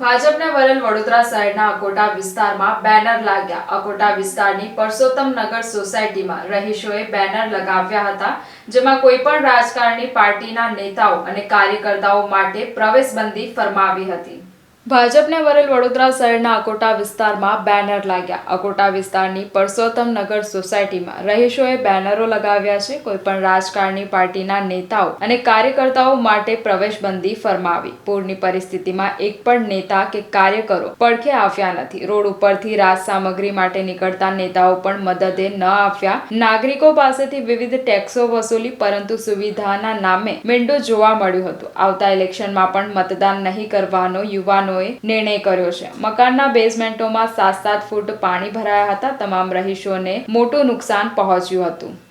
ભાજપને વરેલ વડોદરા શહેરના અકોટા વિસ્તારમાં બેનર લાગ્યા. અકોટા વિસ્તારની પરસોત્તમ નગર સોસાયટીમાં રહીશોએ બેનર લગાવ્યા હતા, જેમાં કોઈ પણ રાજકારણી પાર્ટીના નેતાઓ અને કાર્યકર્તાઓ માટે પ્રવેશબંધી ફરમાવી હતી. ભાજપને વરેલ વડોદરા શહેરના અકોટા વિસ્તારમાં બેનર લાગ્યા. અકોટા વિસ્તારની પરસોત્તમ નગર સોસાયટીમાં રહીશોએ બેનરો લગાવ્યા છે. કોઈ પણ રાજકારણી પાર્ટીના નેતાઓ અને કાર્યકર્તાઓ માટે પ્રવેશબંધી ફરમાવી. પૂરની પરિસ્થિતિમાં એક પણ નેતા કે કાર્યકરો પડખે આવ્યા નથી. રોડ ઉપરથી રાજ સામગ્રી માટે નીકળતા નેતાઓ પણ મદદે ન આવ્યા. નાગરિકો પાસેથી વિવિધ ટેક્સો વસૂલી, પરંતુ સુવિધાના નામે મીંડું જોવા મળ્યું હતું. આવતા ઇલેક્શનમાં પણ મતદાન નહીં કરવાનો યુવાનોએ નિર્ણય કર્યો છે. મકાનના બેઝમેન્ટોમાં સાત સાત ફૂટ પાણી ભરાયા હતા. તમામ રહીશોને મોટું નુકસાન પહોંચ્યું હતું.